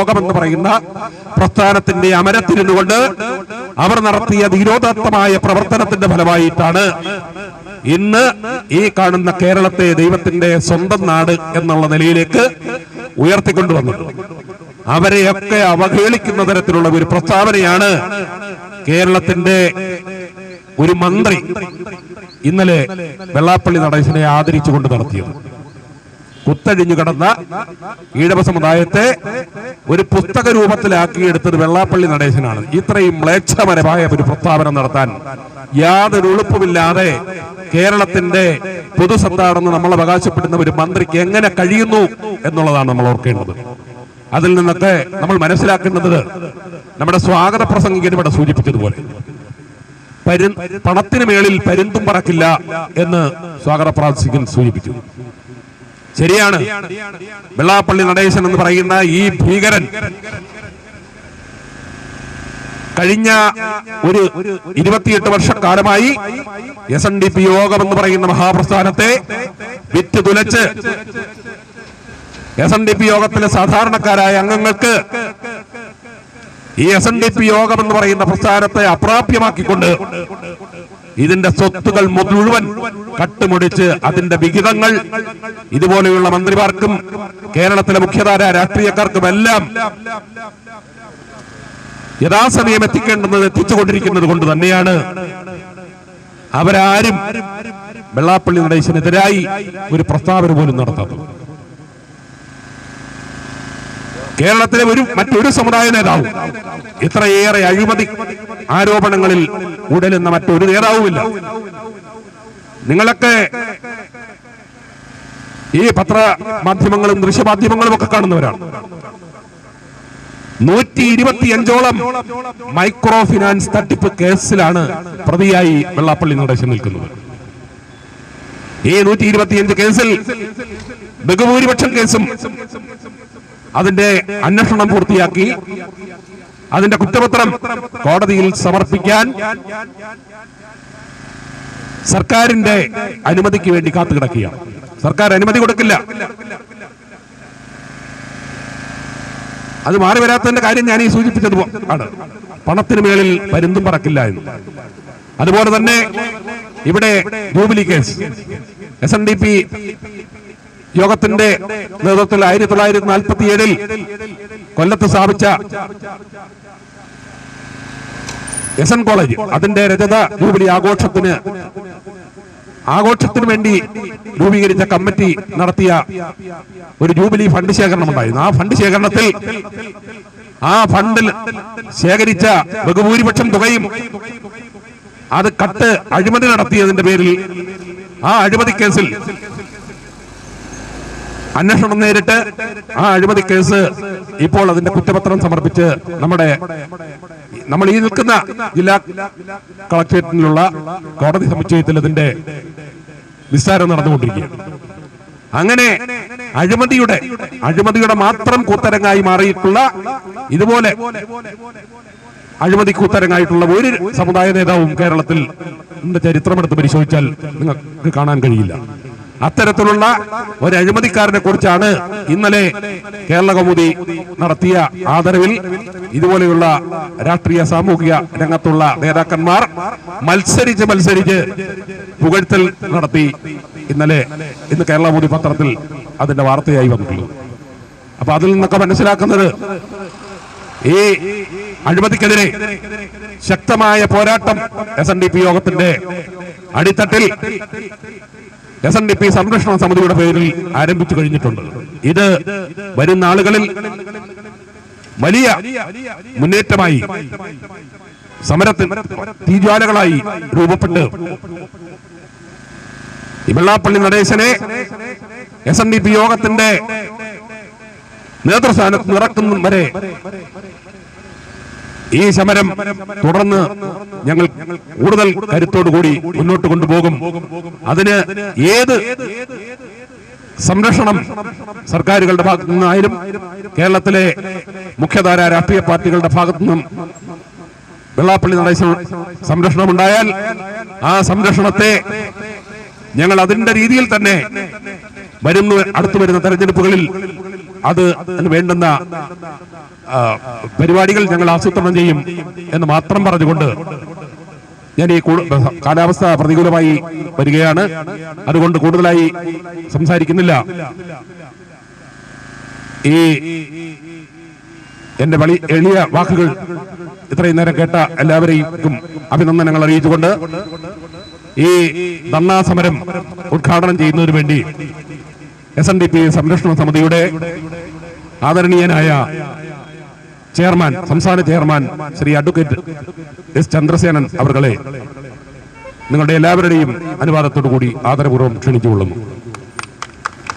യോഗമെന്ന് പറയുന്ന പ്രസ്ഥാനത്തിന്റെ അമരത്തിരുന്നുകൊണ്ട് അവർ നടത്തിയ ധീരോദത്തമായ പ്രവർത്തനത്തിന്റെ ഫലമായിട്ടാണ് ഇന്ന് ഈ കാണുന്ന കേരളത്തെ ദൈവത്തിന്റെ സ്വന്തം നാട് എന്നുള്ള നിലയിലേക്ക് ഉയർത്തിക്കൊണ്ടുവന്നത്. അവരെയൊക്കെ അവഹേളിക്കുന്ന തരത്തിലുള്ള ഒരു പ്രസ്താവനയാണ് കേരളത്തിന്റെ ഒരു മന്ത്രി ഇന്നലെ വെള്ളാപ്പള്ളി നടേശനെ ആദരിച്ചുകൊണ്ട് നടത്തിയത്. കുത്തഴിഞ്ഞു കിടന്ന ഈഴവ സമുദായത്തെ ഒരു പുസ്തക രൂപത്തിലാക്കിയെടുത്തത് വെള്ളാപ്പള്ളി നടേശനാണ്. ഇത്രയും മ്ലേച്ഛപരമായ ഒരു പ്രസ്താവന നടത്താൻ യാതൊരു ഉളുപ്പുമില്ലാതെ കേരളത്തിന്റെ പൊതുസത്താണെന്ന് നമ്മൾ അവകാശപ്പെടുന്ന ഒരു മന്ത്രിക്ക് എങ്ങനെ കഴിയുന്നു എന്നുള്ളതാണ് നമ്മൾ ഓർക്കേണ്ടത്. അതിൽ നിന്നൊക്കെ നമ്മൾ മനസ്സിലാക്കേണ്ടത് നമ്മുടെ സ്വാഗത പ്രസംഗികൻ ഇവിടെ സൂചിപ്പിച്ചതുപോലെ പരു പണത്തിന് മേളിൽ പരുന്തും പറക്കില്ല എന്ന് സ്വാഗത പ്രാസികൻ സൂചിപ്പിച്ചു. ശരിയാണ്. വെള്ളാപ്പള്ളി നടേശൻ എന്ന് പറയുന്ന ഈ ഭീകരൻ കഴിഞ്ഞ ഒരു ഇരുപത്തിയെട്ട് വർഷക്കാലമായി എസ് എൻ ഡി പി യോഗം എന്ന് പറയുന്ന മഹാപ്രസ്ഥാനത്തെ വിറ്റ് തുലച്ച് എസ് എൻ ഡി പി യോഗത്തിലെ സാധാരണക്കാരായ അംഗങ്ങൾക്ക് ഈ എസ് എൻ ഡി പി യോഗം എന്ന് പറയുന്ന പ്രസ്ഥാനത്തെ അപ്രാപ്യമാക്കിക്കൊണ്ട് ഇതിന്റെ സ്വത്തുകൾ മുഴുവൻ കട്ടുമുടിച്ച് അതിന്റെ വിഹിതങ്ങൾ ഇതുപോലെയുള്ള മന്ത്രിമാർക്കും കേരളത്തിലെ മുഖ്യധാര രാഷ്ട്രീയക്കാർക്കും എല്ലാം യഥാസമയം എത്തിക്കേണ്ടെന്ന് എത്തിച്ചുകൊണ്ടിരിക്കുന്നത് കൊണ്ട് തന്നെയാണ്. അവരാരും വെള്ളാപ്പള്ളി നടേശനെതിരായി ഒരു പ്രസ്താവന പോലും നടത്താത്തത്. കേരളത്തിലെ ഒരു മറ്റൊരു സമുദായ നേതാവും ഇത്രയേറെ അഴിമതി ആരോപണങ്ങളിൽ ഉടലുന്ന മറ്റൊരു നേതാവുമില്ല. നിങ്ങളൊക്കെ ഈ പത്ര മാധ്യമങ്ങളും ദൃശ്യമാധ്യമങ്ങളും ഒക്കെ കാണുന്നവരാണ്. നൂറ്റി ഇരുപത്തിയഞ്ചോളം മൈക്രോ ഫിനാൻസ് തട്ടിപ്പ് കേസിലാണ് പ്രതിയായി വെള്ളാപ്പള്ളി നടേശൻ നിൽക്കുന്നത്. ഈ നൂറ്റി ഇരുപത്തിയഞ്ച് കേസിൽ ബഹുഭൂരിപക്ഷം കേസും അതിന്റെ അന്വേഷണം പൂർത്തിയാക്കി. അതിന്റെ കുറ്റപത്രം കോടതിയിൽ സമർപ്പിക്കാൻ സർക്കാരിന്റെ അനുമതിക്ക് വേണ്ടി കാത്തു കിടക്കുകയാണ് സർക്കാർ അനുമതി കൊടുക്കില്ല. അത് മാറി വരാത്തതിന്റെ കാര്യം ഞാൻ ഈ സൂചിപ്പിച്ചത് ആണ്. പണത്തിന് മേളിൽ പരുന്തും പറക്കില്ല എന്ന്. അതുപോലെ തന്നെ ഇവിടെ jubilee case. S N D P യോഗത്തിന്റെ നേതൃത്വത്തിൽ ആയിരത്തി തൊള്ളായിരത്തി നാൽപ്പത്തി ഏഴിൽ കൊല്ലത്ത് സ്ഥാപിച്ച എസ് എൻ കോളേജ്. അതിന്റെ രജത ജൂബിലി ആഘോഷത്തിന് ആഘോഷത്തിന് വേണ്ടി രൂപീകരിച്ച കമ്മിറ്റി നടത്തിയ ഒരു ജൂബിലി ഫണ്ട് ശേഖരണം ഉണ്ടായിരുന്നു ആ ഫണ്ട് ശേഖരണത്തിൽ ആ ഫണ്ടിൽ ശേഖരിച്ച ബഹുഭൂരിപക്ഷം തുകയും അത് കട്ട് അഴിമതി നടത്തിയതിന്റെ പേരിൽ ആ അഴിമതി കേസിൽ അന്വേഷണം നേരിട്ട് ആ അഴിമതി കേസ് ഇപ്പോൾ അതിന്റെ കുറ്റപത്രം സമർപ്പിച്ച് നമ്മുടെ നമ്മൾ ഈ നിൽക്കുന്ന ജില്ലാ കളക്ടറേറ്റിലുള്ള കോടതി സമുച്ചയത്തിൽ അതിന്റെ വിസ്താരം നടന്നുകൊണ്ടിരിക്കുകയാണ്. അങ്ങനെ അഴിമതിയുടെ അഴിമതിയുടെ മാത്രം കൂത്തരങ്ങായി മാറിയിട്ടുള്ള ഇതുപോലെ അഴിമതി കൂത്തരങ്ങായിട്ടുള്ള ഒരു സമുദായ നേതാവും കേരളത്തിൽ ചരിത്രമെടുത്ത് പരിശോധിച്ചാൽ നിങ്ങൾക്ക് കാണാൻ കഴിയില്ല. അത്തരത്തിലുള്ള ഒരു അഴിമതിക്കാരനെ കുറിച്ചാണ് ഇന്നലെ കേരള കൗമുദി നടത്തിയ ആദരവിൽ ഇതുപോലെയുള്ള രാഷ്ട്രീയ സാമൂഹിക രംഗത്തുള്ള നേതാക്കന്മാർ മത്സരിച്ച് മത്സരിച്ച് പുകഴ്ത്തൽ നടത്തി ഇന്നലെ ഇന്ന് കേരള മോദി പത്രത്തിൽ അതിന്റെ വാർത്തയായി വന്നിട്ടുള്ളത്. അപ്പൊ അതിൽ നിന്നൊക്കെ മനസ്സിലാക്കുന്നത് ഈ അഴിമതിക്കെതിരെ ശക്തമായ പോരാട്ടം എസ് എൻ ഡി പി യോഗത്തിന്റെ അടിത്തട്ടിൽ എസ് എൻ ഡി പി സംരക്ഷണ സമിതിയുടെ പേരിൽ ആരംഭിച്ചു കഴിഞ്ഞിട്ടുണ്ട്. ഇത് വരുന്ന ആളുകളിൽ വലിയ മുന്നേറ്റമായി സമരത്തിൽ തീജ്വാലകളായി രൂപപ്പെട്ട് വെള്ളാപ്പള്ളി നടേശനെ എസ് എൻ ഡി പി യോഗത്തിന്റെ നേതൃസ്ഥാനത്ത് നിറക്കുന്നതും വരെ ഈ സമരം തുടർന്ന് ഞങ്ങൾ കൂടുതൽ കരുത്തോടുകൂടി മുന്നോട്ട് കൊണ്ടുപോകും. അതിന് ഏത് സംരക്ഷണം സർക്കാരുകളുടെ ഭാഗത്തു നിന്നായാലും കേരളത്തിലെ മുഖ്യധാര രാഷ്ട്രീയ പാർട്ടികളുടെ ഭാഗത്തു നിന്നും വെള്ളാപ്പള്ളി നടേശ സംരക്ഷണം ഉണ്ടായാൽ ആ സംരക്ഷണത്തെ ഞങ്ങൾ അതിന്റെ രീതിയിൽ തന്നെ വരുന്നു അടുത്തു വരുന്ന തെരഞ്ഞെടുപ്പുകളിൽ അത് വേണ്ടുന്ന പരിപാടികൾ ഞങ്ങൾ ആസൂത്രണം ചെയ്യും എന്ന് മാത്രം പറഞ്ഞുകൊണ്ട് ഞാൻ ഈ കാലാവസ്ഥ പ്രതികൂലമായി വരികയാണ്. അതുകൊണ്ട് കൂടുതലായി സംസാരിക്കുന്നില്ല. ഈ എന്റെ വളി എളിയ വാക്കുകൾ ഇത്രയും നേരം കേട്ട എല്ലാവരെയും അഭിനന്ദനങ്ങൾ അറിയിച്ചുകൊണ്ട് ഈ ധർണാ സമരം ഉദ്ഘാടനം ചെയ്യുന്നതിന് വേണ്ടി എസ് എൻ ഡി പി സംരക്ഷണ സമിതിയുടെ ആദരണീയനായ ചെയർമാൻ സംസ്ഥാന chairman Shri advocate S Chandrasenan അവർകളെ നിങ്ങളുടെ എല്ലാവരുടെയും അനുവാദത്തോടു കൂടി ആദരപൂർവം ക്ഷണിച്ചുകൊള്ളുന്നു.